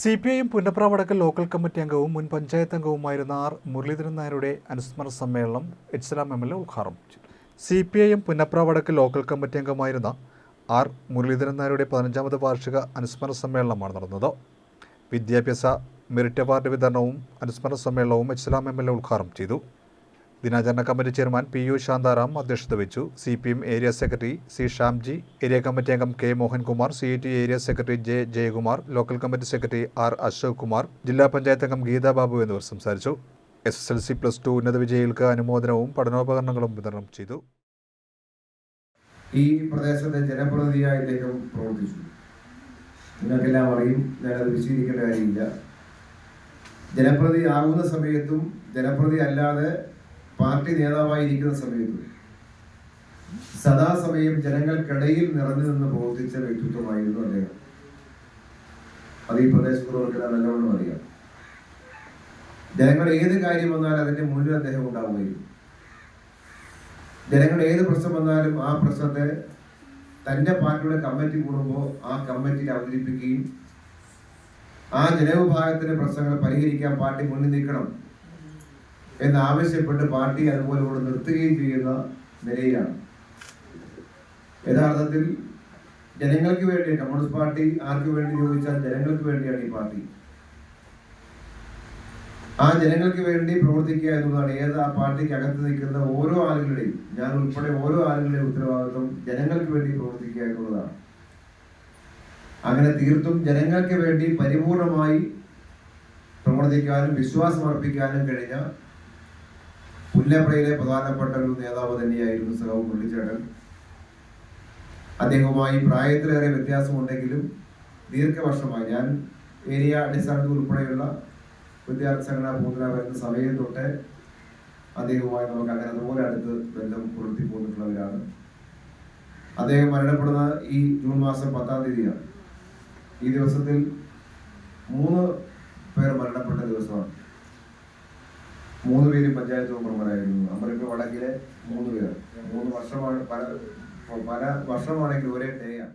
C P I M Punnapra Vadakkel local committee അംഗവും മുൻ panchayat അംഗവുമായിരുന്ന R Muraleedharan നായരുടെ അനുസ്മരണ സമ്മേളനം എച്ച്സലാം എം എൽ എ ഉദ്ഘാടനം C P I M Punnapra Vadakkel local committee അംഗമായിരുന്ന ആർ മുരളീധരൻ നായരുടെ പതിനഞ്ചാമത് വാർഷിക അനുസ്മരണ സമ്മേളനമാണ് നടന്നത്. വിദ്യാഭ്യാസ മെറിറ്റ് അവാർഡ് വിതരണവും അനുസ്മരണ സമ്മേളനവും എച്ച്സലാം എം എൽ എ ഉദ്ഘാടനം ചെയ്തു. ദിനാചരണ committee chairman P U Santharam അധ്യക്ഷത വെച്ചു C P M area secretary C Shamji area committee അംഗം K Mohankumar C T area secretary J Jayakumar local committee secretary R Ashok Kumar ജില്ലാ പഞ്ചായത്ത് അംഗം ഗീതാ ബാബു എന്നിവർ സംസാരിച്ചു. S S L C plus two ഉന്നത വിജയികൾക്ക് അനുമോദനവും പഠനോപകരണങ്ങളും വിതരണം ചെയ്തു. ഈ പ്രദേശത്തെ ജനപ്രതിനിധിയായി അദ്ദേഹം പ്രവർത്തിച്ചു. നിങ്ങൾക്കെല്ലാം അറിയും ഞാനത് വിശദീകരിക്കേണ്ട കാര്യമില്ല. ജനപ്രതി ആകുന്ന സമയത്തും ജനപ്രതി അല്ലാതെ പാർട്ടി നേതാവായിരിക്കുന്ന സമയത്ത് സദാസമയം ജനങ്ങൾക്കിടയിൽ നിറഞ്ഞു നിന്ന് പ്രവർത്തിച്ച വ്യക്തിത്വമായിരുന്നു അദ്ദേഹം. അത് ഈ പ്രദേശത്തുള്ളവർക്കെല്ലാം നല്ലവണ്ണം അറിയാം. ജനങ്ങൾ ഏത് കാര്യം വന്നാലും അതിന്റെ മുന്നിൽ അദ്ദേഹം ഉണ്ടാവുമായിരുന്നു ജനങ്ങൾ ഏത് പ്രശ്നം വന്നാലും ആ പ്രശ്നത്തെ തന്റെ പാർട്ടിയുടെ കമ്മിറ്റി കൂടുമ്പോൾ ആ കമ്മിറ്റിയിൽ അവതരിപ്പിക്കുകയും ആ ജനവിഭാഗത്തിന്റെ പ്രശ്നങ്ങൾ പരിഹരിക്കാൻ പാർട്ടി മുന്നിൽ നിൽക്കണം. എന്നാവശ്യപ്പെട്ട് പാർട്ടി അതുപോലെ ഇവിടെ നിർത്തുകയും ചെയ്യുന്ന നിലയിലാണ്. യഥാർത്ഥത്തിൽ ജനങ്ങൾക്ക് വേണ്ടി കമ്മ്യൂണിസ്റ്റ് പാർട്ടി ആർക്ക് വേണ്ടി ചോദിച്ചാൽ ജനങ്ങൾക്ക് വേണ്ടിയാണ് ഈ പാർട്ടി. ആ ജനങ്ങൾക്ക് വേണ്ടി പ്രവർത്തിക്കുക എന്നുള്ളതാണ് ഏത് ആ പാർട്ടിക്ക് അകത്ത് നിൽക്കുന്ന ഓരോ ആളുകളുടെയും ഞാൻ ഉൾപ്പെടെ ഓരോ ആളുകളുടെയും ഉത്തരവാദിത്വം ജനങ്ങൾക്ക് വേണ്ടി പ്രവർത്തിക്കുക എന്നുള്ളതാണ്. അങ്ങനെ തീർത്തും ജനങ്ങൾക്ക് വേണ്ടി പരിപൂർണമായി പ്രവർത്തിക്കാനും വിശ്വാസം അർപ്പിക്കാനും കഴിഞ്ഞ പുല്ലപ്രയിലെ പ്രധാനപ്പെട്ട ഒരു നേതാവ് തന്നെയായിരുന്നു സഹവ് പുള്ളിച്ചേട്ടൻ അദ്ദേഹവുമായി പ്രായത്തിലേറെ വ്യത്യാസമുണ്ടെങ്കിലും ദീർഘവർഷമായി ഞാൻ ഏരിയ അടിസ്ഥാനത്തിൽ ഉൾപ്പെടെയുള്ള വിദ്യാർത്ഥി സംഘടനാ പൂന്തല വരുന്ന സമയം തൊട്ട് അദ്ദേഹവുമായി നമുക്ക് അങ്ങനെ അതുപോലെ അടുത്ത് ബന്ധം പുലർത്തി പോന്നിട്ടുള്ളവരാണ് അദ്ദേഹം മരണപ്പെടുന്ന ഈ ജൂൺ മാസം പത്താം തീയതിയാണ്. ഈ ദിവസത്തിൽ മൂന്ന് പേർ മരണപ്പെട്ട ദിവസമാണ്. മൂന്ന് പേര് പഞ്ചായത്ത് മെമ്പർമാരായിരുന്നു. അമ്പലപ്പുഴ വടക്കിലെ മൂന്ന് പേർ മൂന്ന് വർഷമാണ് പല പല വർഷമാണെങ്കിൽ ഒരേ ഡേയാണ്